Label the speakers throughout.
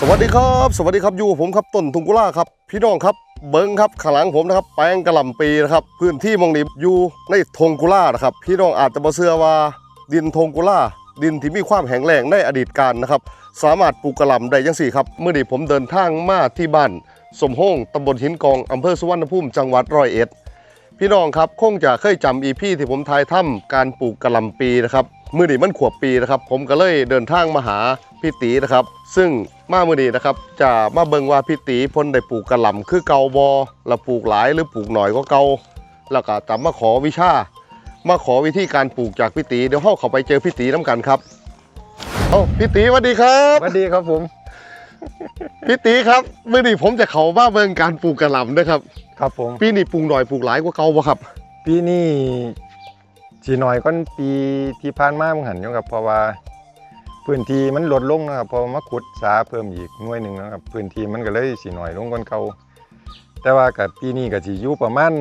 Speaker 1: สวัสดีครับ สวัสดีครับอยู่ผมครับต้นทุงกุล่าครับ พี่น้องครับเบิ้งครับข้างหลังผมนะครับ แปลงกระหล่ำปีนะครับ พื้นที่มองนี้อยู่ในทงกุล่านะครับ พี่น้องอาจจะบ่เชื่อว่า ดินทงกุล่าดินที่มีความแข็งแรงในอดีตการนะครับ สามารถปลูกกระหล่ำได้ยังสี่ครับ เมื่อนี้ผมเดินทางมาที่บ้านสมโฮงตำบลหินกองอำเภอสุวรรณภูมิจังหวัดร้อยเอ็ดพี่น้องครับคงจะเคยจำอีพี่ที่ผมทายถ้ำการปลูกกระหล่ำปีนะครับ มือนี้มันขวบปีนะครับ ผมก็เลยเดินทางมาหาพี่ตีนะครับ ซึ่งมามือนี้นะครับ จะมาเบิ่งว่าพี่ตีเพ้นได้ปลูกกระหล่ำคือเกาบอและปลูกหลายหรือปลูกหน่อยก็เกาแล้วก็จะมาขอวิชา มาขอวิธีการปลูกจากพี่ตีเดี๋ยวเราเข้าไปเจอพี่ตีน้ำกันครับเอ้าพี่ตีสวัสดีครับ
Speaker 2: สวัสดีครับผม
Speaker 1: พี่ตีครับมื่อนี้ผมจะเข้ามาเบิ่งการปลูกกระหล่ำนะครับ
Speaker 2: ครับผม
Speaker 1: ปีนี้ปลูกหน่อยปลูกหลายกว่าเก่าบ่ครับ
Speaker 2: ปีนี้ สีหน่อยก็ปีที่ผ่านมามึงหันอยู่ครับเพราะว่าพื้นที่มันลดลงนะครับพอมาขุดสาเพิ่มอีกหน่วยหนึ่งนะครับพื้นที่มันก็เลยสีหน่อยลงกว่าเก่าแต่ว่ากับปีนี้ก็สิอยู่ประมาณ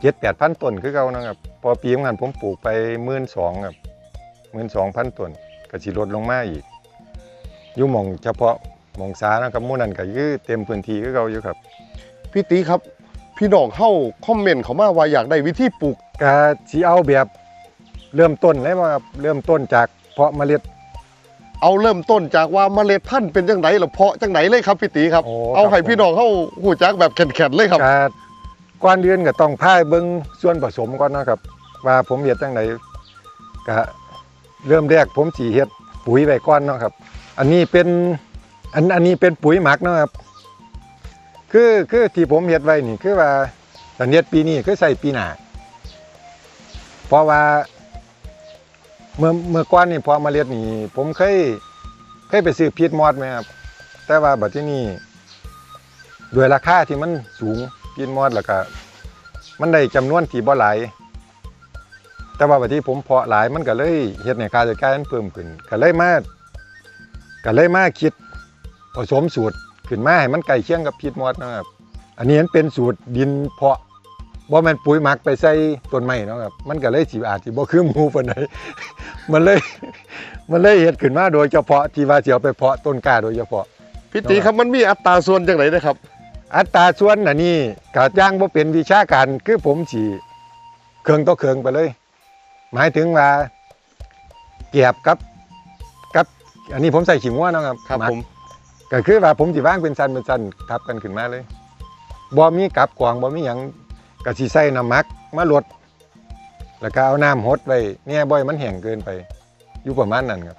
Speaker 2: เจ็ดแปดพันต้นคือเก่านะครับพอปีมึงหันผมปลูกไปหมื่นสองครับหมื่นสองพันต้นก็สิลดลงมาอีกอยู่หมองเฉพาะหมองสานะครับมู่นั้นก็คือเต็มพื้นที่คือเก่าอยู่ครับ
Speaker 1: พี่ตีครับ พี่น้องเข้าคอมเมนต์เขามาว่าอยากได้วิธีปลูก
Speaker 2: ก็สิเอาแบบเริ่มต้นเลยว่าครับเริ่มต้นจากเพาะเมล็ด
Speaker 1: เอาเริ่มต้นจากว่าเมล็ดพันธุ์เป็นจังไดหรือเพาะจังไดเลยครับพี่ตีครับ
Speaker 2: โอ้
Speaker 1: เอาให้
Speaker 2: ครับผม
Speaker 1: พี่น้องเข้าหูจักแบบแข็งๆเลยครับ
Speaker 2: ก็ก่อนเดือนก็ต้องพายเบิ่งส่วนผสมก่อนนะครับ ว่าผมเฮ็ดจังไดก็เริ่มแรกผมสิเฮ็ดปุ๋ยไว้ก่อนเนาะครับ อันนี้เป็นอันอันนี้เป็นปุ๋ยหมักเนาะครับ คือคือที่ผมเฮ็ดไว้นี่คือว่าตอนเฮ็ดปีนี้คือใส่ปีหน้าเพราะว่าเมื่อเมื่อก่อนนี่พอมาเล็ดนี่ ผมเคยเคยไปซื้อพีดมอดไหมครับแต่ว่าบัดที่นี่ด้วยราคาที่มันสูงพีดมอดแล้วก็มันได้จำนวนที่บ่หลายแต่ว่าบัดที่ผมเพาะหลายมันก็เลยเฮ็ดให้ค่าใช้จ่ายมันเพิ่มขึ้นก็เลยมาก็เลยมาคิดผสมสูตร ขึ้นมาให้มันใกล้เคียงกับพีดมอดนะครับ อันนี้มันเป็นสูตรดินเพาะบ่แม่นปุ๋ยหมักไปใส่ต้นไม้เนาะครับ มันก็เลยสิอาจสิบ่คือหมูปานใดมันเลย มันเลยเฮ็ดขึ้นมาโดยเฉพาะที่ว่าสิเอาไปเพาะต้นกล้าโดยเฉพาะ
Speaker 1: พี่ตีครับมันมีอัตราส่วนจังไดนะครับ
Speaker 2: อัตราส่วนอันนี้ก็ย่างบ่เป็นวิชาการคือผมสิเครื่องต่อเครื่องไปเลย หมายถึงว่าเกียบกับกับ อันนี้ผมใส่ขิงว่านาะครับ
Speaker 1: ครับ
Speaker 2: หก
Speaker 1: ผม
Speaker 2: ก็คือว่าผมสิวางเป็นชั้นเป็นชั้นทับกันขึ้นมาเลยบ่มีกับกวางบ่มีหยังก็สิใส่น้ำหมักมาลดแล้วก็เอาน้ำหดไว้เนี่ยบ่อยมันแห้งเกินไป อยู่ประมาณนั้นครับ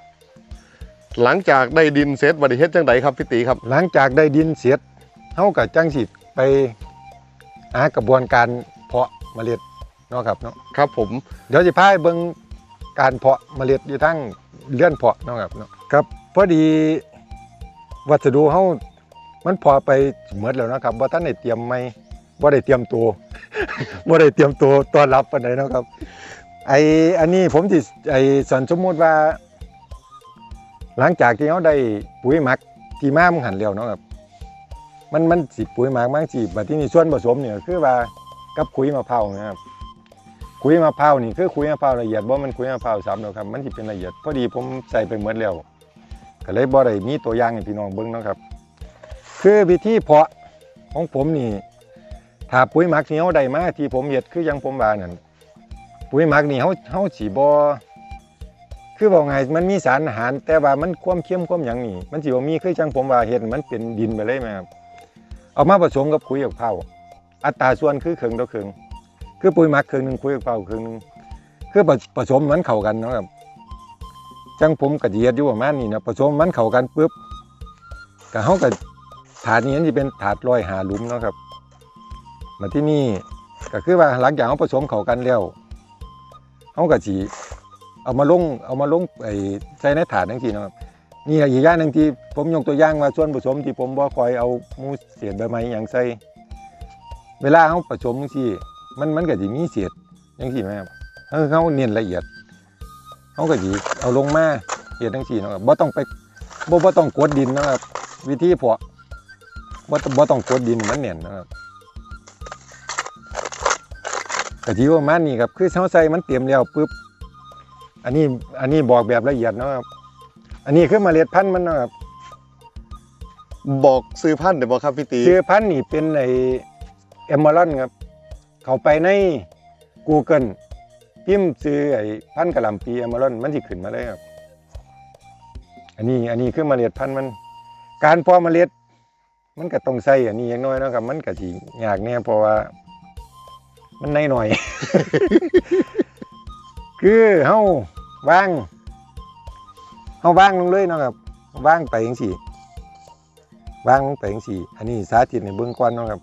Speaker 1: หลังจากได้ดินเสร็จบัดนี้เฮ็ดจังไดครับพี่ตีครับ
Speaker 2: หลังจากได้ดินเสร็จเฮาก็จังสิไปหากระบวนการเพาะเมล็ดเนาะครับเนาะ
Speaker 1: ครับผม
Speaker 2: เดี๋ยวสิพาไปเบิ่งการเพาะเมล็ดอยู่ทั้งเลื่อนเพาะเนาะครับเนาะครับพอดี วัสดุเฮามันพอไปเหมดแล้วนะครับบ่าทันได้เตรียมใหม่บ่ได้เตรียมตัวบ่าได้เตรียมตัวต้อนรับปานใดเนะครับ ไออันนี้ผมสิไอสันสมมติว่า หลังจากที่เฮาได้ปุ๋ยหมักที่มามันหันแล้วนะครับ มันมันสิปุ๋ยหมักมันสิบัดที่นี่ส่วนผสมเนี่ยคือว่ากับขุยมะพร้าวนะครับขุยมะพร้าวนี่คือขุยมะพร้าวละเอียดบ่มันขุยมะพร้าวสับเนาะครับมันสิเป็นละเอียดพอดีผมใส่ไปเหมดแล้ว ก็เลยบ่ได้มีตัวอย่างให้พี่น้องเบิ่งเนาะครับ คือวิธีเพาะของผมนี่ถ้าปุ๋ยหมักที่เฮาได้มาที่ผมเฮ็ดคือยังผมว่านั่นปุ๋ยหมักนี่เฮาเฮาสิบ่คือบอกไงมันมีสารอาหาร แต่ว่ามันความเข้มความหยังนี่มันสิบ่มีคือจังผมว่าเฮ็ดมันเป็นดินไปเลยแม่ครับเอามาผสมกับขุยกับเผาอัตราส่วนคือครึ่งต่อครึ่งคือปุ๋ยหมักครึ่งหนึ่งขุยกับเผาครึ่งหนึ่งคือผสมมันเข้ากันนะครับ จังผมกะสิเฮ็ดอยู่ประมาณนี้นะผสมมันเข้ากันปุ๊บก็เฮาก็ถาดนี้นสิเป็นถาดลอยหาหลุมเนาะครับมาที่นี่ก็คือว่าหลังจากเฮาผสมเข้ากันแล้วเฮาก็สิเอามาลงเอามาลงไอ้ใส่ในถาดจังซี่เนะครับนี่อีกอย่างหนึ่งที่ผมยกตัวอย่างว่าส่วนผสมที่ผมบ่คอยเอามูเศษใบไม้อย่างใส่เวลาเขาผสมจังซี่มันมันก็สิมีเศษจังซี่ไหมครับเขาเนียนละเอียด เขาก็สิเอาลงมาเฮ็ดจังซี่เนาะครับบ่ต้องไปบ่บ่ต้องกดดินเนาะครับ วิธีเพาะบ่ต้องบ่ต้องกดดินให้มันแน่นเนาะครับก็สิประมาณนี้ครับคือเขาใส่มันเตรียมแล้วปุ๊บอันนี้อันนี้บอกแบบละเอียดเนาะครับ อันนี้คือเมล็ดพันธุ์มันเนาะครับ
Speaker 1: บอกซื้อพันธุ์ได้บ่ครับพี่ตี
Speaker 2: ชื่อพันธุ์นี่เป็นไอเอมเมอรอนครับ เข้าไปใน Google พิมพ์ซื้อไอ้พันธุ์กะหล่ำปีเอมเมรอนมันสิขึ้นมาเลยครับ อันนี้อันนี้คือเมล็ดพันธุ์มัน การเพาะเมล็ด มันก็ต้องใส่อันนี้อย่างน้อยเนาะครับ มันก็สิยากแน่เพราะว่า มันในหน่อย คือเฮาวางเฮาวางลงเลยเนาะครับวางไปจังซี่วางลงไปจังซี่อันนี้สาธิตในเบื้องก่อนเนาะครับ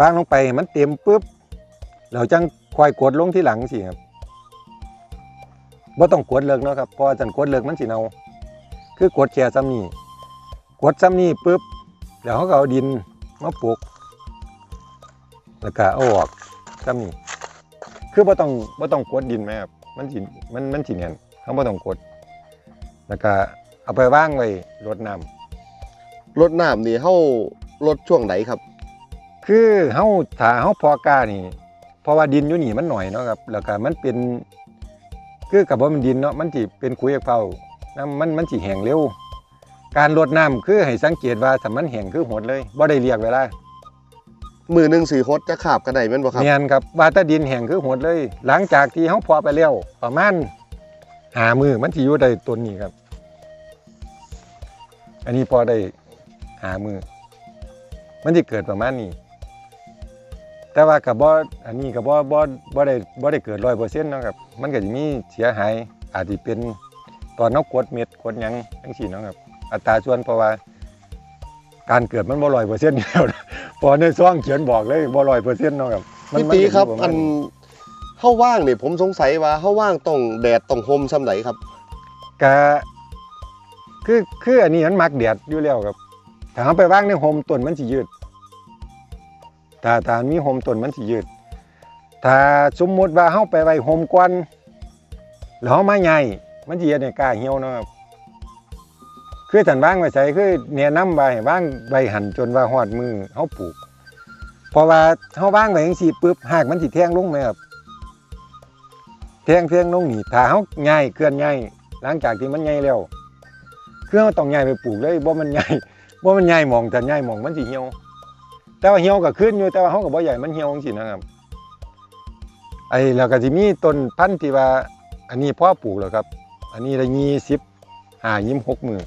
Speaker 2: วางลงไปมันเต็มปุ๊บเราจัง ค่อยกดลงที่หลังสิครับบ่ต้องกดเลิกเนาะครับเพอจันกดเลิกมันสิเนาคือกดแค่ซ้ำนี้กดซ้ำนี้ปุ๊บเดี๋ยวเขาก็เอาดินมาปลูกแล้วก็เอาออกซ้ำนี้คือบ่ต้องบ่ต้องกดดินไหมครับมันสิมันมันสิเนียนเขาบ่ต้องกด แล้วก็เอาไปวางไว้รดน้ำ
Speaker 1: รดน้ำนี่เฮารดช่วงไหนครับ
Speaker 2: คือเฮาถ้าเฮาเพอกล้านี่ เพราะว่าดินอยู่นี่มันหน่อยเนาะครับแล้วก็มันเป็นคือกับว่ามันดินเนาะมันสิเป็นคุยเฝ้าน้ำมันมันสิแห้งเร็ว การรดน้ำคือให้สังเกตว่าถ้ามันแห้งคือหดเลยบ่ได้เรียกเวลา
Speaker 1: มือหนึ่งสีฮดจะขาบกันได้แม่นบ่ครับ
Speaker 2: เนียนครับว่าถ้าดินแห้งคือหดเลย หลังจากที่เฮาเพอไปแล้วประมาณหามือมันสิอยู่ได้ต้นนี้ครับ อันนี้พอได้หามือมันจะเกิดประมาณนี้ แต่ว่ากับบ่อันนี้กับบ่บ่บ่ได้บ่ได้เกิดร้อยเปอร์เซ็นต์นาะครับ มันก็จะมีเสียหายอาจจะเป็นตอนเนกกดเม็ดกดหยังจังซี่เนาะครับ อัตราส่วนเพราะว่า การเกิดมันบ่ร้อยเปอร์เซ็นต์แล้วนะพอในซองเขียนบอกเลยบ่ร้อยเปอร์เซ็นต์เนาะครับมัน
Speaker 1: พี่
Speaker 2: มัน
Speaker 1: ตี
Speaker 2: จะยู่
Speaker 1: ครับ
Speaker 2: ปะมา
Speaker 1: อั
Speaker 2: ณ
Speaker 1: นเฮาว่างนี่ผมสงสัยว่าเฮาว่างต้องแดดต้องโฮมซำไหนครับ
Speaker 2: กะคือคืออันนี้มันมักแดดอยู่แล้วครับถ้าเอาไปวางในโฮมต้นมันสิยืด ถ้าถ้ามีโฮมต้นมันสิยืด ถ้าสมมติว่าเฮาไปไว้โฮมก่อนแล้วเฮามาใหญ่มันสิเฮ็ดให้กล้าเหี่ยวนะครับคือท่านว่างไว้ใส่คือแนะนำไว้ให้วางไว้หันจนว่าฮอดมือเฮาปลูกเพราะว่าเฮาว่างไว้จังซี่ปึ๊บหากมันสิแทงลงไหมครับแทงแทงลงนี่ถ้าเฮาง่ายเคลื่อนง่ายหลังจากที่มันใหญ่แล้วคือเฮาต้องย้ายไปปลูกเลยบ่มันใหญ่บ่มันใหญ่มองถ้าใหญ่มองมันสิเหี่ยว แต่ว่าเหี่ยวก็ขึ้นอยู่แต่ว่าเฮาก็บ่ใหญ่มันเหี่ยวจังซี่นะครับ ไอ้แล้วก็สิมีต้นพันธุ์ที่ว่า อันนี้พ่อปลูกแล้วครับ อันนี้ได้20 5 26มื้อ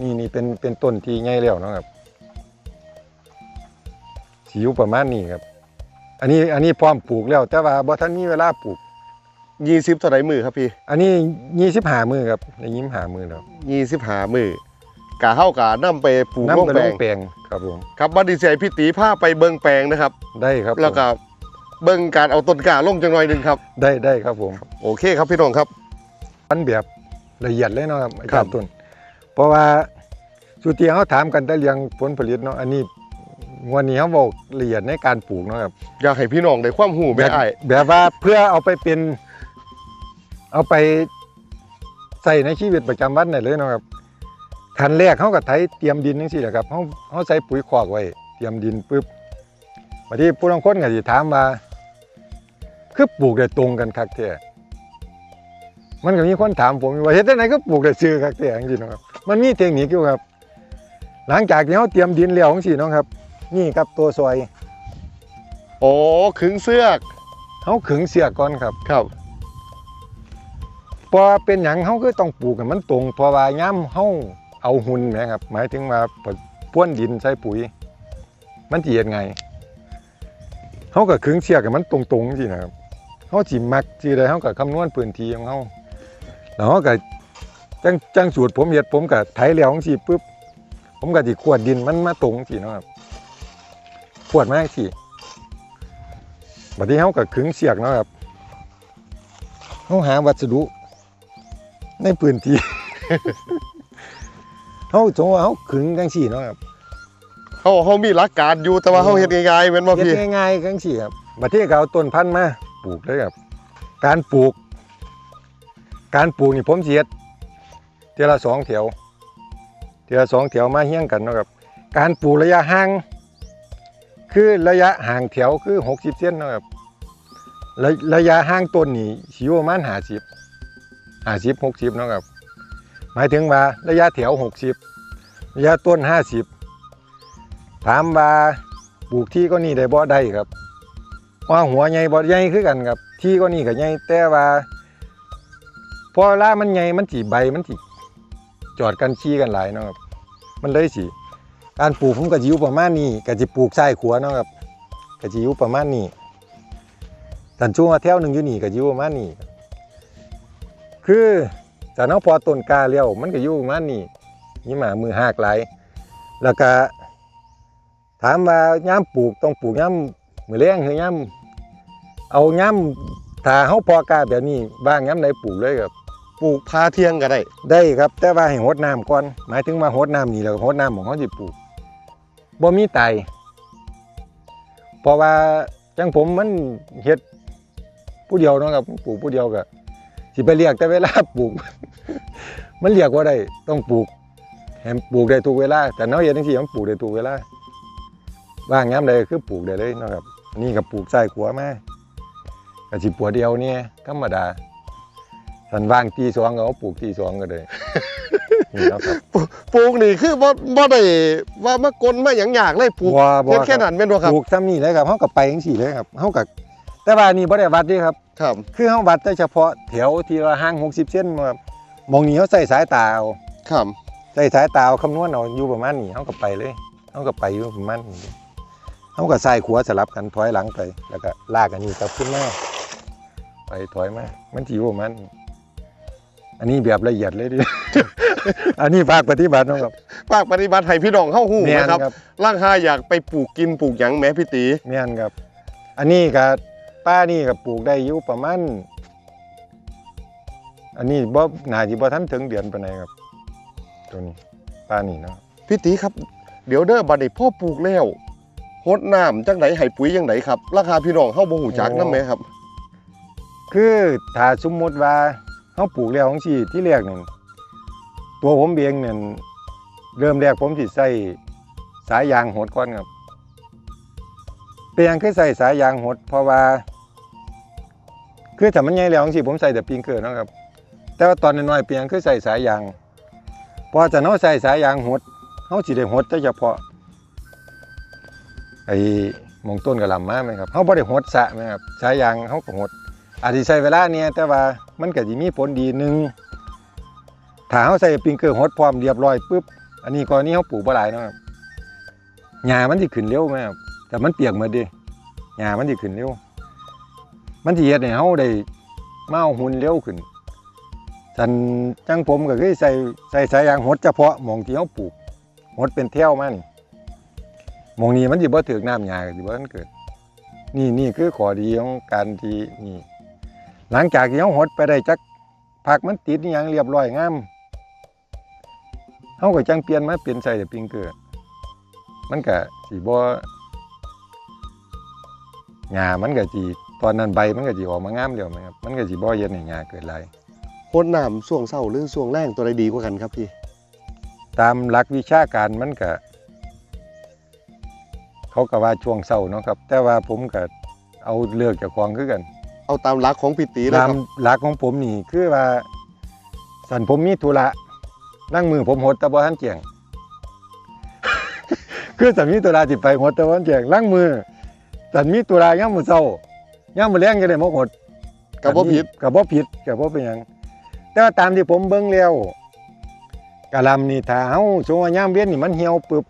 Speaker 2: นี่นี่เป็นเป็นต้นที่ใหญ่แล้วเนาะครับสิอยู่ประมาณนี้ครับ อันนี้อันนี้พร้อมปลูกแล้ว แต่ว่าบ่ทันมีเวลาปลูก
Speaker 1: 20เท่าไหร่มือครับพี่
Speaker 2: อันนี้25มื้อครับได้25มื้อแล้ว
Speaker 1: 25มือ กะเฮากะนํไปปลูก
Speaker 2: นำ
Speaker 1: ลง
Speaker 2: ไป
Speaker 1: แป
Speaker 2: ล
Speaker 1: ล
Speaker 2: ง
Speaker 1: ง
Speaker 2: แปลงครับผม
Speaker 1: ครับบัดนี้สิให้พี่ตีพาไปเบิ่งแปลงนะครับ
Speaker 2: ได้ครับผม
Speaker 1: แล้วก็เบิ่งการเอาต้นกล้าลงจังหน่อยหนึงครับ
Speaker 2: ได้ได้ครับผม
Speaker 1: โอเคครับพี่น้องครับ
Speaker 2: มันแบบละเอียดเลยเนาะครับอา
Speaker 1: ครั
Speaker 2: จาร
Speaker 1: บ
Speaker 2: ย์ต้นเพราะว่าสุเตียเขาถามกันแต่เรื่องผลผลิตเนาะอันนี้งวันนี้เขาบอกละเอียดในการปลูกเนาะครับ
Speaker 1: อยากให้พี่น้องได้ความรู้
Speaker 2: แบ
Speaker 1: แม่
Speaker 2: บ
Speaker 1: อ้าย
Speaker 2: แบบว่าเพื่อเอาไปเป็น เอาไปใส่ในชีวิตประจำวันได้เลยเนาะครับ ขั้นแรกเขาก็ไถเตรียมดินจังซี่แหละครับเขาเขาใส่ปุ๋ยคอกไว้ เตรียมดินปุ๊บบัดนี้ผู้ลางคนก็สิถามว่าคือปลูกได้ตรงกันคักแท้มันก็มีคนถามผมอยู่ว่าเฮ็ดจังไดก็ปลูกได้ชื่อคักแท้จังซี่เนาะครับ มันมีเทคนิคอยู่ครับ หลังจากที่เขาเตรียมดินแล้วจังซี่เนาะครับ นี่ครับตัวซอย
Speaker 1: โอ้ขึงเสือก
Speaker 2: เขาขึงเสียก่อนครับ
Speaker 1: ครับ
Speaker 2: พอเป็นหยังเขาก็ต้องปลูกให้มันตรงเพราะว่าย่ำเขา เอาหุ่นแหมครับ หมายถึงว่าพ่วนดินใส่ปุ๋ย มันสิเฮ็ดไงเขาก็ขึงเสียกให้มันตรงๆสินะครับเขาสิมักสิได้เขาก็คำนวณพื้นที่ของเขาแล้วเขาก็จังจังสูตรผมเฮ็ดผมก็ไถแล้วจังซี่ปุ๊บผมก็สิขวดดินมันมาตรงสิเนะครับขวดมาจังซี่บัดนี้เขาก็ขึงเสียกนะครับเขาหาวัสดุในพื้นที่ เขาสมมติว่าเขาขึงจังสี่เนาะครับ
Speaker 1: เฮาเฮามีหลักการอยู่แต่ว่าเฮาเฮ็ดง่ายๆแม่นบ่
Speaker 2: เฮ็
Speaker 1: พี่
Speaker 2: ดง่ายๆจังสี่ครับบัดที่เขาเอาต้นพันธุ์มาปลูกเลยครับ การปลูก การปลูกนี่ผมสิเฮ็ดเทีละสองแถวเทีละสองแถวมาเฮี้ยงกันเนาะครับ การปลูกระยะห่างคือระยะห่างแถวคือหกสิบเซนเนาะครับระระยะห่างต้นนี่สิอยู่ประมาณห้าสิบห้าสิบหกสิบเนาะครับ หมายถึงว่าระยะแถวหกสิบระยะต้นห้าสิบถามว่าปลูกที่ก็นี่ได้บ่ได้ครับว่าหัวใหญ่บ่ใหญ่คือกันครับ ที่ก็นี่ก็ใหญ่แต่ว่าพอเวลามันใหญ่มันสิใบมันสิจอดกันชี้กันหลายเนาะครับมันเลยสิการปลูกผมก็สิอยู่ประมาณนี้ก็สิปลูกซ้ายขวเนาะครับก็สิอยู่ประมาณนี้สันช่วงว่าแถวหนึ่งอยู่นี่ก็สิอยู่ประมาณนี้คือ แต่เนาะพอต้นกล้าเลี้ยวมันก็อยู่ประมาณนี้นี่หมามือหากหลายแล้วก็ถามว่าย่ามปลูกต้องปลูกย่ามมือเลี้ยงหรือย่ามเอาย่ามถ้าเฮาพอกล้าแบบนี้บ้างย่ามใดปลูกเลยครับ
Speaker 1: ปลูกพาเที่ยงก็ได้
Speaker 2: ได้ครับ แต่ว่าให้หดน้ำก่อน หมายถึงว่าหดน้ำนี่แล้วหดน้ำของเขาสิปลูกบ่มีไตเพราะว่าจังผมมันเฮ็ดผู้เดียวเนาะครับปลูกผู้เดียวก็ สิไปเรียกแต่เวลาปลูก มันเรียกว่าได้ต้องปลูกให้ปลูกได้ทุกเวลาแต่เนาะเฮ็ดจังซี่มันปลูกได้ทุกเวลาว่างยามใดคือปลูกได้เลยเนาะครับอันนี่ก็ปลูกใส่ขัวมาก็สิปวดเดียวเนี่ยธรรมดาสันว่างตีสองก็เอาปลูกตีสองก็ได้นี่เนาะครับ
Speaker 1: ปลูกนี่คือบ่บ่ได้ว่ามากลมาหยังยากเลยปลูก
Speaker 2: บ่บ่
Speaker 1: เพียงแค่
Speaker 2: รับ
Speaker 1: นั้นแม่นบ่ครับ
Speaker 2: ปลูกซ้ำนี่เลยครับเฮาก็ไปจังซี่เลยครับเฮาก็ แต่ว่านี่บ่ได้วัดเด้ครับ
Speaker 1: ครับ
Speaker 2: คือเฮาวัดแต่เฉพาะแถวที่ว่าห่าง60เซนมาครับมองนี้เฮาใส่สายตาเอา
Speaker 1: ครับ
Speaker 2: ใส่สายตาเอาคำนวณเอาอยู่ประมาณนี้เฮาก็ไปเลยเฮาก็ไปอยู่ประมาณนี้เฮาก็ซ้ายขวาสลับกันถอยหลังไป แล้วก็ลากอันนี้กลับขึ้นมาไปถอยมามันสิอยู่ประมาณนี้อันนี้แบบละเอียดเลยดิ อันนี้ภาคปฏิบัติเนาะครับ
Speaker 1: ภาคปฏิบัติให้พี่น้องเฮาฮู้
Speaker 2: แม่น
Speaker 1: นะครับ
Speaker 2: ครับ
Speaker 1: ร่างหาอยากไปปลูกกินปลูกหยังแหม้พี่ตี
Speaker 2: แม่นครับ อันนี้ก็ ป้านี่ก็ปลูกได้อยู่ประมาณอันนี้บ่น่าสิบ่ทันถึงเดือนปานใดครับ ตัวนี้ป้านี่เนาะ
Speaker 1: พี่ตีครับ เดี๋ยวเด้อบัดนี้พ่อปลูกแล้วหดน้ำจังไดให้ปุ๋ยจังไดครับ ราคาพี่น้องเฮาบ่ฮู้จักนำแหมครับ
Speaker 2: คือถ้าสมมุติว่าเฮาปลูกแล้วของสิที่แรกนั่นตัวผมเองนั่นเริ่มแรกผมสิใส่สายยางหดก่อนครับเป็นหยังคือใส่สายยางหดเพราะว่า คือถ้ามันใหญ่แล้วของสิผมใส่แต่ปิงเกอร์นะครับ แต่ว่าตอนน้อยๆเปียงคือใส่สายยางพอจะเนาะใส่สายยางหดเฮาสิได้หดแต่เฉพาะไอ้มองต้นกระลำมาไหมครับเฮาบ่ได้หดสะไหมครับสายยางเฮาก็หดอาจสิใช้เวลาเนี่ยแต่ว่ามันก็สิมีผลดีหนึ่งถ้าเฮาใส่ปิงเกอร์หดพร้อมเรียบร้อยปุ๊บอันนี้กรณีเฮาปลูกบ่หลายนะครับหญ้ามันสิขึ้นเร็วไหมครับแต่มันเปียกมดเดิหญ้ามันสิขึ้นเร็ว มันสิเฮ็ดให้เฮาได้มาเอาหุ่นเร็วขึ้นสันจังผมก็คือใส่ใส่สายยางหดเฉพาะหมองที่เขาปลูกหดเป็นแถวมานี่หมองนี้มันสิบ่ถึกน้ำยาก็สิบ่ทันเกิด นี่นี่คือข้อดีของการที่นี่หลังจากที่เขาหดไปได้จักผักมันติดอหยังเรียบร้อยงามเขาก็จังเปลี่ยนมาเป็นใส่แต่ปิงเกอร์มันก็สิบ่หญ้ามันก็สิ ตอนนั้นใบมันก็สิออกมางามแล้วไหมครับมันก็สิบ่เย็นให้หญ้าเกิดหลาย
Speaker 1: หดน้ำช่วงเช้าหรือช่วงแรงตัวใดดีกว่ากันครับพี่
Speaker 2: ตามหลักวิชาการมันก็เขาก็ว่าช่วงเศร้าเนาะครับ แต่ว่าผมก็เอาเลือกจากของคือกัน
Speaker 1: เอาตามหลักของพี่ตีเลย
Speaker 2: ตา
Speaker 1: ค
Speaker 2: ม
Speaker 1: รับ
Speaker 2: หลักของผมนี่คือว่า สันผมมีธุระนั่งมือผมหดแตะบอทันเจียง คือสันมีธุระสิไปหดแตะบอทันเจียงล้างมือสันมีธุระย่ามมือเศร้า ย่ามมือแรงก็ได้มาหด
Speaker 1: กับบ่ผิด
Speaker 2: กับบ่ผิดกับบ่เป็นหยังแต่ว่าตามที่ผมเบิ่งแล้วกะหลำนี่ถ้าเฮาสมมุติว่ายามเวียนนี่มันเหี่ยวปึบ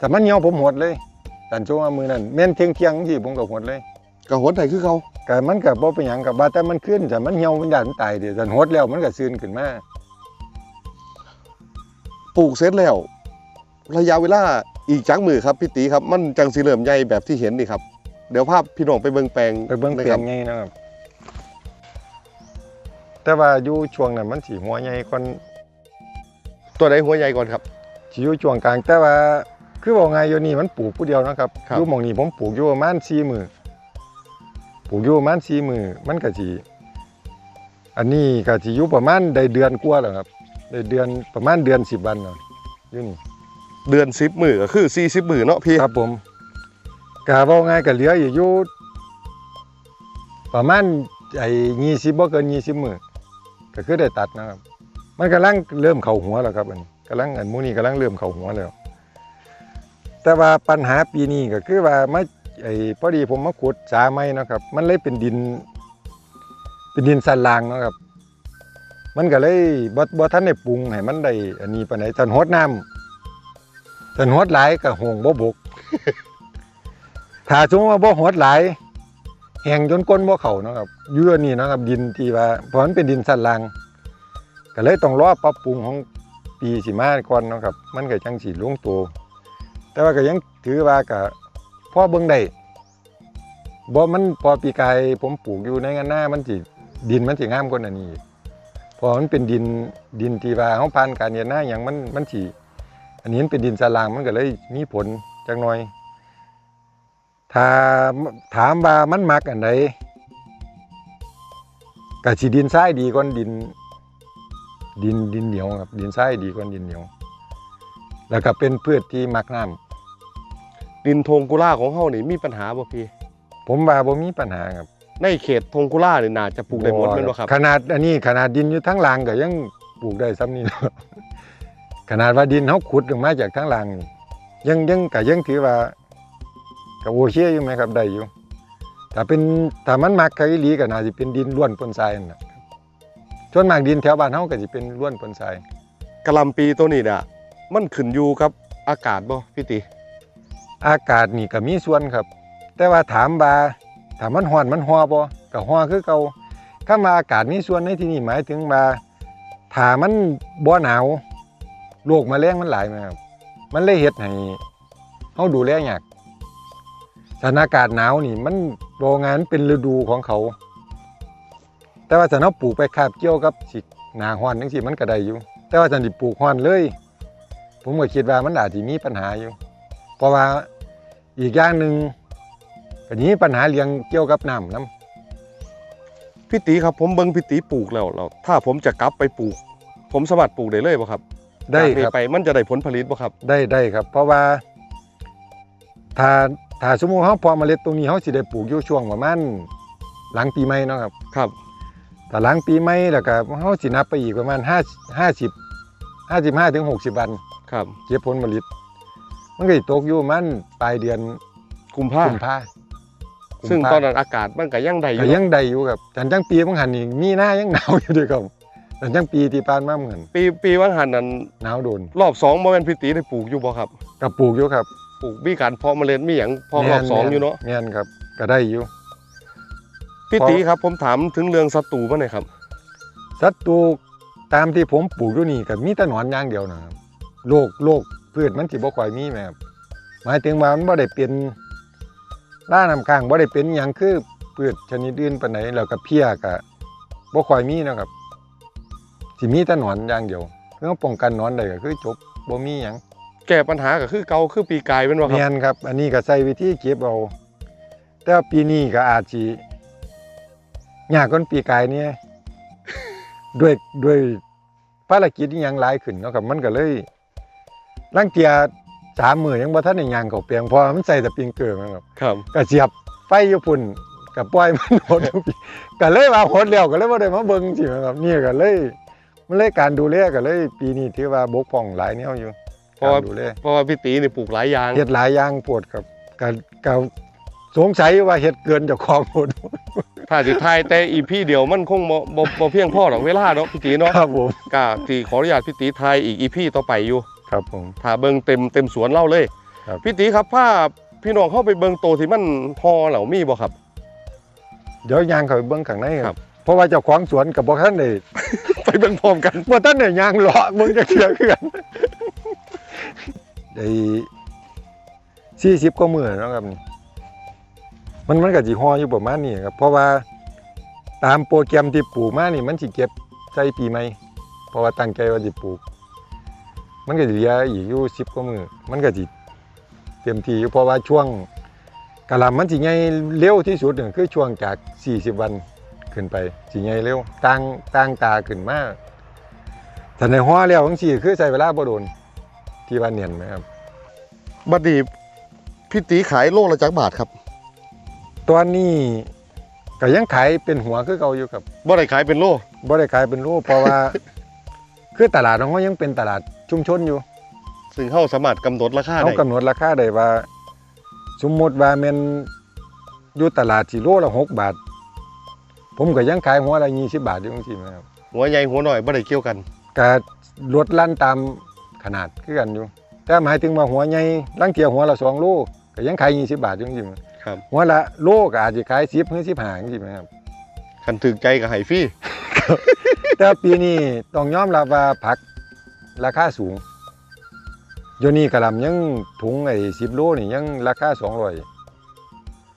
Speaker 2: ถ้ามันเหี่ยวผมหดเลยแต่ช่วงว่ามือนั้นแม่นเที่ยงเที่ยงๆที่ผมก็หดเลย
Speaker 1: กับหดไทยคือเขา
Speaker 2: ก็มันก็บ่เป็นหยังกับว่าแต่มันขึ้นแต่มันเหี่ยวมันยานมันตายเดี๋ยวแต่หดแล้วมันก็ซื่นขึ้นมา
Speaker 1: ปลูกเสร็จแล้วระยะเวลาอีกจักมือครับพี่ตีครับ มันจังสิเริ่มใหญ่แบบที่เห็นนี่ครับ เดี๋ยวภาพพี่น้องไปเบิ่งแปลง
Speaker 2: ไปเบิ่ง
Speaker 1: นะ
Speaker 2: เปลี่
Speaker 1: ค
Speaker 2: ย
Speaker 1: รั
Speaker 2: นไงนะครับ แต่ว่าอยู่ช่วงนั้นมันสิหัวใหญ่ก่อน
Speaker 1: ตัวใดหัวใหญ่ก่อนครับ
Speaker 2: สิอยู่ช่วงกลาง แต่ว่าคือบอกไงอยู่นี่มันปลูกผู้เดียวนะครับ
Speaker 1: ครับ
Speaker 2: อยู่หม่องนี้ผมปลูกอยู่ประมาณ4มื้อปลูกอยู่ประมาณ4มื้อมันก็สิอันนี้ก็สิอยู่ประมาณได้เดือนกว่าแล้วครับได้เดือนประมาณเดือน10วันแล้วอยู่นี่
Speaker 1: เดือนสิบมือก็คือสี่สิบมือเนาะพี่
Speaker 2: ครับผม กะว่าไงก็เหลืออยู่อยู่ประมาณไอ้ยี่สิบบ่เกินยี่สิบมือก็คือได้ตัดนะครับ มันกำลังเริ่มเข้าหัวแล้วครับอันกำลังอันมูนี่กำลังเริ่มเข้าหัวแล้ว แต่ว่าปัญหาปีนี้ก็คือว่ามาไอ้พอดีผมมาขุดสาไม้นะครับ มันเลยเป็นดิน เป็นดินสันลางนะครับ มันก็เลยบ่บ่ทันได้ปรุงให้มันได้อันนี้ปานใดทันหดน้ำทันหดหลายก็ห่วงบ่บก ถ้าสมมติว่าบ่หดหลายแห้งจนก้นบ่เข้านะครับอยู่อันนี้นะครับ ดินที่ว่าเพราะมันเป็นดินสันลางก็เลยต้องรอปรับปรุงของปีสิมาก่อนนะครับ มันก็จังสิลงตัวแต่ว่าก็ยังถือว่าก็พ่อเบิ่งได้บ่มันพอปีกายผมปลูกอยู่ในงานหน้ามันสิดินมันสิงามกว่านี้พอมันเป็นดินดินที่ว่าเฮาผ่านการเรียนหน้าหยังมันมันสิอันนี้มันเป็นดินสลางมันก็เลยมีผลจักหน่อย ถ้าถามว่ามันมักอันใดก็สิดินทรายดีกว่าดิน ดินดินเหนียวครับดินทรายดีกว่าดินเหนียว แล้วก็เป็นพืชที่มักน้ำ
Speaker 1: ดินทงกุล่าของเฮานี่มีปัญหาบ่พี่
Speaker 2: ผมว่าบ่มีปัญหาครับ
Speaker 1: ในเขตทงกุล่านี่น่าจะปลูกได้หมดแม่นบ่ครับ
Speaker 2: ขนาดอันนี้ขนาดดินอยู่ทั้งลางก็ยังปลูกได้ซ้ำนี่เนาะขนาดว่าดินเฮาขุดออกมาจากทั้งลางนี่ยังยังก็ยังถือว่า ก็โอเคอยู่ไหมครับได้อยู่ถ้าเป็นถ้ามันมักใครอีหลีก็น่าสิเป็นดินล้วนปนทรายนั่นน่ะส่วนมากดินแถวบ้านเฮาก็สิเป็นล้วนปนทราย
Speaker 1: กะหล่ำปีตัวนี้น่ะมันขึ้นอยู่กับอากาศบ่พี่ติ
Speaker 2: อากาศนี่ก็มีส่วนครับ แต่ว่าถามว่าถามมันฮ้อนมันฮ้อบ่ก็ฮ้อคือเก่าคำว่าอากาศมีส่วนในที่นี้หมายถึงว่าถ้ามันบ่หนาวโรคแมลงมันหลายไหมครับมันเลยเฮ็ดให้เฮาดูแลยาก สถานอากาศหนาวนี่ มันโรงงานเป็นฤดูของเขา แต่ว่าถ้าเราปลูกไปคาบเกี่ยวกับสิหนาฮ้อนจังซี่มันก็ได้อยู่ แต่ว่าถ้าสิปลูกฮ้อนเลย ผมก็คิดว่ามันอาจสิมีปัญหาอยู่ เพราะว่าอีกอย่างหนึ่งก็นี้ปัญหาเลี้ยงเกี่ยวกับน้ำน้
Speaker 1: พี่ติครับผมเบิ่งพี่ติปลูกแล้วแล้วถ้าผมจะกลับไปปลูก ผมสามารถปลูกได้เลยบ่ครับำ
Speaker 2: ได้
Speaker 1: จากนี้
Speaker 2: ครับ
Speaker 1: ไปมันจะได้ผลผลิตบ่ครับ
Speaker 2: ได้ได้ครับ เพราะว่าถ้า ถ้าสมมุติเขาเพอเมล็ดตรงนี้เขาสิได้ปลูกอยู่ช่วงประมาณหลังปีใหม่เนาะครับ
Speaker 1: ครับ
Speaker 2: แต่หลังปีใหม่แล้วก็เขาสินับไปอีกประมาณห้าห้าสิบห้าสิบห้าถึงหกสิบวัน
Speaker 1: ครับ
Speaker 2: เก็บผลผลิต มันก็สิตกอยู่ประมันปลายเดือน
Speaker 1: กุมภา
Speaker 2: กุมภา
Speaker 1: ซึ่ง
Speaker 2: กุมภา
Speaker 1: ตอนนั้นอากาศมันก็ยังได้อ
Speaker 2: ก็
Speaker 1: ยู่
Speaker 2: ยังได้อยู่ครับแต่จังปีบางหันนี่มีหน้ายังหนาวอยู่ด้วยครับแต่จังปีที่ผ่านมาเหมือน
Speaker 1: ปีปีว่างหันนั้น
Speaker 2: หนาวโดน
Speaker 1: รอบสองบ่แม่นพี่ติได้ปลูกอยู่บ่ครับ
Speaker 2: ก็ปลูกอยู่ครับ
Speaker 1: ปลูกมีการเพาะเมล็ดมีหยังเพาะรอบสองอยู่เนาะ
Speaker 2: แม่นครับก็ได้อยู่
Speaker 1: พี่
Speaker 2: เพราะ
Speaker 1: ติครับผมถามถึงเรื่องศัตรูมาหน่อยครับ
Speaker 2: ศัตรูตามที่ผมปลูกอยู่นี่ก็มีแต่หนอนอย่างเดียวนะครับโรคโรคพืชมันสิบ่ค่อยมีแม่ครับหมายถึงว่ามันบ่ได้เป็นล่าน้ำค้างบ่ได้เป็นหยังคือพืชชนิดอื่นปานใดแล้วก็เพี้ยก็บ่ค่อยมีนะครับสิมีแต่หนอนอย่างเดียวเรื่องป้องกันหนอนได้ก็คือจบบ่มีหยัง
Speaker 1: แก้ปัญหาก็คือเก่าคือปีกายเป็นว่าค
Speaker 2: แม่
Speaker 1: รับ
Speaker 2: นครับ อันนี้ก็ใช้วิธีเก็บเอา แต่ว่าปีนี้ก็อาจสิยากกว่าปีกายเนี่ยด้วยด้วยภารกิจที่ยังหลายขึ้นเนาะครับมันก็เลยลังเทียสามมือยังบ่ทันได้ย่างเข้าเปียงเพอมันใส่แต่ปิงเกอร์นะครับ
Speaker 1: ครับ
Speaker 2: ก็เสียบไฟอยู่พุ่นก็ปล่อยมันหดอยู่พี่ก็เลยว่าหดแล้วก็เลยบ่ได้มาเบิ่งสิครับนี่ก็เลยมันเลยการดูแลก็เลยปีนี้ถือว่าบกพร่องหลายแนวอยู่
Speaker 1: เพราะว่า
Speaker 2: การดูแล
Speaker 1: เพราะว่าพี่ตีนี่ปลูกหลายอย่าง
Speaker 2: เฮ็ดหลายอย่างปวดครับก็ก็สงสัยว่าเฮ็ดเกินเจ้าของหมด
Speaker 1: ถ้าสิทายแต่อีพีเดียวมันคงบ่บ่บ่เพียงพอหรอกเวลาเนาะพี่ตีเนาะ
Speaker 2: ครับผม
Speaker 1: ก็ที่ขออนุญาตพี่ตีทายอีกอีพีต่อไปอยู่
Speaker 2: ครับผม
Speaker 1: ถ้าเบิ่งเต็มเต็มสวนเล่าเลย
Speaker 2: ครับ
Speaker 1: พี่ตีครับถ้าพี่น้องเข้าไปเบิ่งโตที่มันพอเหล่ามีบ่ครับ
Speaker 2: เดี๋ยวยางเขาไปเบิ่งข้างในค
Speaker 1: ครั
Speaker 2: รับ บ เพราะว่าเจ้าของสวนกับบ่ทันได้
Speaker 1: ไปเบิ่งพร้อมกัน
Speaker 2: บ่ทันได้ยางเลาะเบิ่งจะเชื่อเขื่อน ได้40กว่ามือแล้วครับนี่มันมันก็สิฮออยู่ประมาณนี้ครับ เพราะว่าตามโปรแกรมที่ปลูกมานี่ มันสิเก็บใส่ปีใหม่เพราะว่าตั้งใจว่าสิปลูก มันก็สิเหลืออีกอยู่10กว่ามือมันก็สิเต็มที่อยู่เพราะว่าช่วงกะหล่ำมันสิใหญ่เร็วที่สุดหนี่งคือช่วงจาก 40 วันขึ้นไปสิใหญ่เร็วตั้งตั้งตาขึ้นมาถ้าในฮ้อแล้วจังซี่คือใช้เวลาบ่โดน ที่ว่าเนียนไหมครับ
Speaker 1: บัดนี้พี่ตีขายโลละจักบาทครับ
Speaker 2: ตอนนี้ก็ยังขายเป็นหัวคือเก่าอยู่ครับ
Speaker 1: บ่ได้ขายเป็นโล
Speaker 2: บ่ได้ขายเป็นรูปเพราะว่า คือตลาดของเขายังเป็นตลาดชุมชนอยู่
Speaker 1: ซึ่งเฮาสามารถกำหนดราคา
Speaker 2: เขา
Speaker 1: ได้
Speaker 2: กำหนดราคาได้ว่า สมมุติว่าแม่นอยู่ตลาดสิโลละหกบาท ผมก็ยังขายหัวละยี่สิบบาทอยู่จังซี่แม่ครับ
Speaker 1: หัวใหญ่หัวน้อยบ่ได้เกี่ยวกัน
Speaker 2: ก็ลดลั่นตาม ขนาดคือกันอยู่ แต่หมายถึงว่าหัวใหญ่ลังเทียหัวละสองโลก็ยังขายยี่สิบบาทอยู่จังซี่แม่
Speaker 1: ครับ
Speaker 2: หัวละโลก็อาจจะขายสิบหรือสิบห้าจังซี่แม่ครับ
Speaker 1: คันถึกใจก็ให้ฟรี
Speaker 2: แต่ปีนี้ต้องยอมรับว่าผักราคาสูงโยนี่กระหลำยังถุงไอ้สิบโลนี่ยังราคาสองร้อย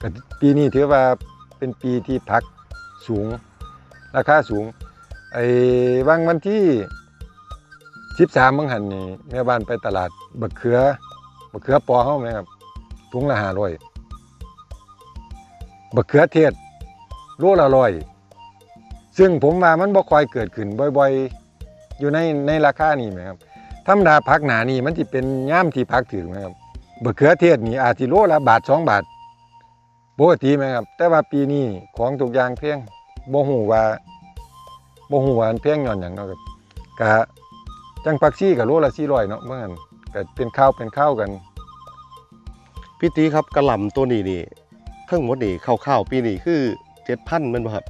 Speaker 2: ก็ปีนี้ถือว่าเป็นปีที่ผักสูง ราคาสูงไอ้บางวันที่ สิบสามบางหันนี่แม่บ้านไปตลาดบักเขือบักเขือปอเฮาไหมครับถุงละห้าร้อยบักเขือเทศโลละร้อยซึ่งผมว่ามันบ่ค่อยเกิดขึ้นบ่อยๆ อยู่ในในราคานี้ไหมครับธรรมดาผักหนานี่มันจะเป็นย่ามที่ผักถึงไหมครับบะเขือเทศนี่อาจสิโลละบาทสองบาทปกติไหมครับ แต่ว่าปีนี้ของทุกอย่างเพียงบ่ฮู้ว่าบ่ฮู้ว่าเพียงย้อนหยังเนาะครับกะ จังผักชีกับโลละ400เนาะเมื่อนั้นก็เป็นข้าวเป็นข้าวกัน
Speaker 1: พี่ตีครับกระหล่ำตัวนี้นี่ทั้งหมดนี่คร่าวๆปีนี้คือ7,000แม่นบ่ครับ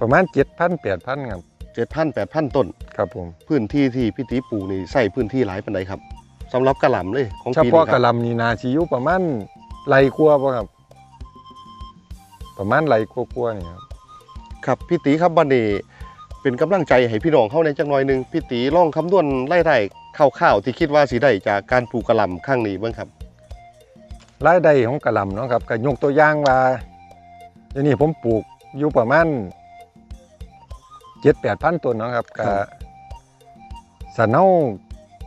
Speaker 2: ประมาณ7,000 8,000ครับ
Speaker 1: 7,000 8,000ต้น
Speaker 2: ครับผม
Speaker 1: พื้นที่ที่พี่ตีปลูกนี่ใส่พื้นที่หลายปานใดครับสำหรับกระหล่ำเลยของ
Speaker 2: เฉ
Speaker 1: ปี
Speaker 2: พาะ
Speaker 1: นี้ค
Speaker 2: กะ
Speaker 1: รับ
Speaker 2: หล่ำนี่นาสิอยู่ประมาณไหลกว่าบ่ครับ ประมาณไหลกว่าๆนี่ครับ
Speaker 1: ครับพี่ตีครับบัดนี้ เป็นกำลังใจให้พี่น้องเข้าในจักหน่อยหนึงพี่ตีลองคำนวณรายได้คร่าวๆที่คิดว่าสิได้จากการปลูกกระหล่ำครั้งนี้เบิ่งครับ
Speaker 2: รายได้ของกะหล่ำเนาะครับก็ยกตัวอย่างว่าเดี๋ยวนี้ผมปลูกอยู่ประมาณเจ็ดแปดพันต้นเนาะครับ
Speaker 1: ครั
Speaker 2: ก็
Speaker 1: บ
Speaker 2: สะเนา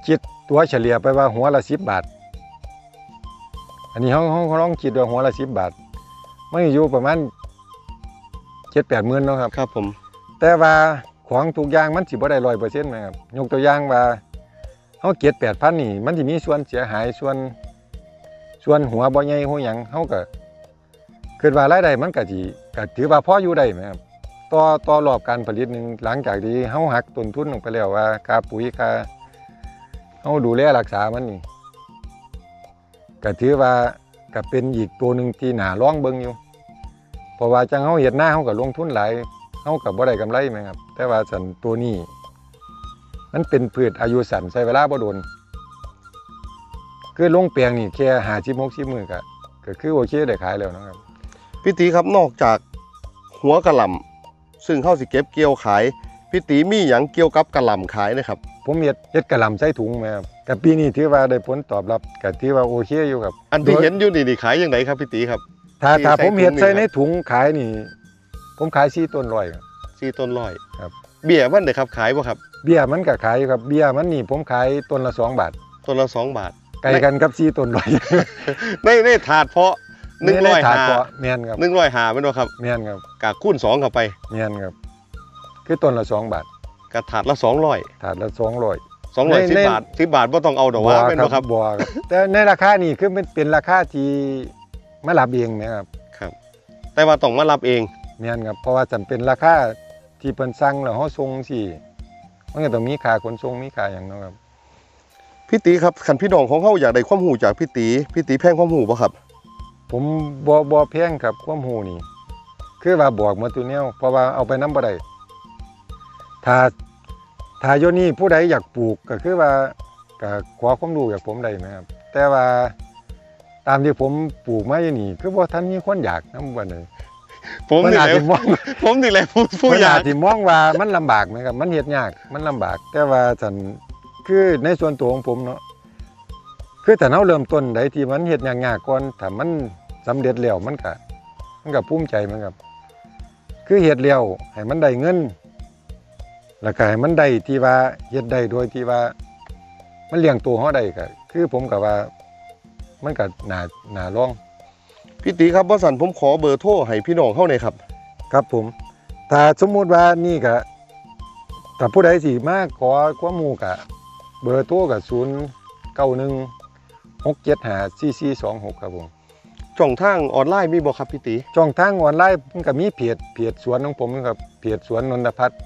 Speaker 2: คิดตัวเฉลี่ยไปว่าหัวละสิบบาท อันนี้เขาเขาเขาลองคิดว่าหัวละสิบบาทมันอยู่ประมาณเจ็ดแปดหมื่นเนาะครับ
Speaker 1: ครับผม
Speaker 2: แต่ว่าของทุกอย่างมันสิบ่ได้ร้อยเปอร์เซ็นต์นะครับยกตัวอย่างว่าเขาเก็บแปดพันนี่ มันสิมีส่วนเสียหายส่วนส่วนหัวบ่ใหญ่หัวหยังเขาก็คิดว่ารายได้มันก็สิก็ถือว่าพออยู่ได้ไหมครับต่อต่อรอบการผลิตหนึ่งหลังจากที่เฮาหักต้นทุนลงไปแล้วว่าค่าปุ๋ยค่าเฮาดูแลรักษามันนี่ก็ถือว่าก็เป็นอีกตัวหนึ่งที่หนาลองเบิงอยู่เพราะว่าจังเฮาเฮ็ดหน้าเฮาก็ลงทุนหลาย เฮาก็บ่ได้กำไรแม่นครับ แต่ว่าสันตัวนี้ มันเป็นพืชอายุสั้นใช้เวลาบ่โดนคือลงแปลงนี่แค่50 60มื้อก็ก็คือโอเคได้ขายแล้วนะครับ
Speaker 1: พี่ตีครับนอกจากหัวกระหล่ำซึ่งเข้าสิเก็บเกี่ยวขายพี่ตีมีหยังเกี่ยวกับกระหล่ำขายนะครับ
Speaker 2: ผมเฮ็ดเฮ็ดกะหล่ำใส่ถุงแม่ครับก็ปีนี้ถือว่าได้ผลตอบรับก็ถือว่าโอเคอยู่ครับ
Speaker 1: อันที่
Speaker 2: โดย
Speaker 1: เห็นอยู่นี่นี่ขายยังไงครับพี่ตีครับ
Speaker 2: ถ้า
Speaker 1: ที่
Speaker 2: ถ้า
Speaker 1: ใส่
Speaker 2: ผมเฮ็ด
Speaker 1: ถุงนี่
Speaker 2: ใส่
Speaker 1: ครับ
Speaker 2: ในถุงขายนี่ ผมขาย4ต้นร้อยครับ
Speaker 1: สี่ต้นร้อย
Speaker 2: ครับ
Speaker 1: เบี้ยมันเด้อครับขายบ่ครับ
Speaker 2: เบี้ยมันก็ขายอยู่ครับเบี้ยมันนี่ผมขายต้นละสองบาท
Speaker 1: ต้นละสองบาท
Speaker 2: ไกลกันกับ4ต้นร้อย
Speaker 1: ในในถาดเพาะหนึ่งร้อย
Speaker 2: ในถาด
Speaker 1: หา
Speaker 2: เกาะแม่นครับ
Speaker 1: หนึ่งร้อยหาเป็นบ่ครับ
Speaker 2: แม่นครับ
Speaker 1: กากคูณสองเข้าไป
Speaker 2: แม่นครับ คือต้นละสองบาท
Speaker 1: กระถาดละสองร้อย
Speaker 2: ถาดละสองร้อย
Speaker 1: สองร้อย
Speaker 2: ใน
Speaker 1: สิบ
Speaker 2: ใน
Speaker 1: บาทสิบบาทบ่ต้องเอาดอกว่าเป็นบ่ครับ
Speaker 2: บัวครับ แต่ในราคานี่คือมันเป็นราคาที่มารับเองนะครับ
Speaker 1: ครับแต่ว่าต้องมารับเอง
Speaker 2: แม่นครับเพราะว่าจำเป็นราคาที่เพิ่นสั่งแล้วเฮาส่งสิมันก็ต้องมีค่าขนส่งมีค่าหยังเนาะครับ
Speaker 1: พี่ตีครับคันพี่น้องของเขาอยากได้ความหูจากพี่ตีพี่ตีแพงความหูบ่ครับ
Speaker 2: ผมบ่บ่แพงครับความรู้นี่คือว่าบอกหมาตัวแนวเพราะว่าเอาไปนํบ่ได้ถ้าถ้าโยนี่ผู้ใดอยากปลูกก็คือว่าก็ขอความรู้จากผมได้ไหมครับ แต่ว่าตามที่ผมปลูกมาอยู่นี่ คือบ่ทันมีคนอยากนำบ่ได้
Speaker 1: ผม
Speaker 2: มัน
Speaker 1: นี่
Speaker 2: อาจ
Speaker 1: แหละ
Speaker 2: สิมอง
Speaker 1: ผมนี่แหละผู้ผู้
Speaker 2: มัน
Speaker 1: อยา
Speaker 2: อากจสิมองว่ามันลำบากไหมครับ มันเฮ็ดยาก มันลำบาก แต่ว่าฉันคือในส่วนตัวของผมเนาะ คือถ้าเราเริ่มต้นใดที่มันเฮ็ดยากๆก่อนถ้ามันสำเร็จแล้วมันก็มันก็ภูมิใจเหมือนกับ คือเฮ็ดแล้วให้มันได้เงิน แล้วก็ให้มันได้ที่ว่าเฮ็ดได้โดยที่ว่า มันเลี้ยงตัวเฮาได้ก็คือผมก็ว่า มันก็น่าน่าลอง
Speaker 1: พี่ตีครับว่าสันผมขอเบอร์โทรให้พี่น้องเข้าหน่อยครับ
Speaker 2: ครับผม ถ้าสมมุติว่านี่ก็ถ้าผู้ใดสิมาขอความรู้ก็เบอร์โทรก็091 675 4426ครับผม
Speaker 1: ช่องทางออนไลน์มีบ่ครับพี่ตี
Speaker 2: ช่องทางออนไลน์มันก็มีเพจเพจสวนของผมนะครับเพจสวนนนทพัฒน์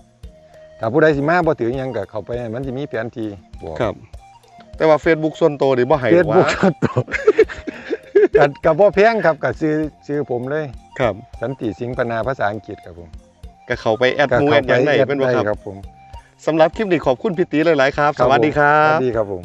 Speaker 2: ถ้าผู้ใดสิมาบ่ถึงหยังก็เข้าไปมันสิมีแผนที่บอก
Speaker 1: ครับแต่ว่า Facebook ส่วนตัวนี่บ่ให้
Speaker 2: เฟซบุ๊ก
Speaker 1: ว่า
Speaker 2: ส่วนตัว กับกับบ่แพงครับกับซื้อซื้อผมเลย
Speaker 1: ครับ
Speaker 2: สันติสิงห์ปนาภาษาอังกฤษครับผม
Speaker 1: ก็เข้าไปแอด
Speaker 2: ก็
Speaker 1: มูแอ
Speaker 2: เข้า
Speaker 1: ด
Speaker 2: ไป
Speaker 1: อย่างไหน
Speaker 2: แอด
Speaker 1: เป็นบ่
Speaker 2: ได้
Speaker 1: ครับ
Speaker 2: ครับผม
Speaker 1: สำหรับคลิปนี้ขอบคุณพี่ตีหลายๆครับ สวัสดีครั
Speaker 2: สวั
Speaker 1: บ
Speaker 2: สดีครับผม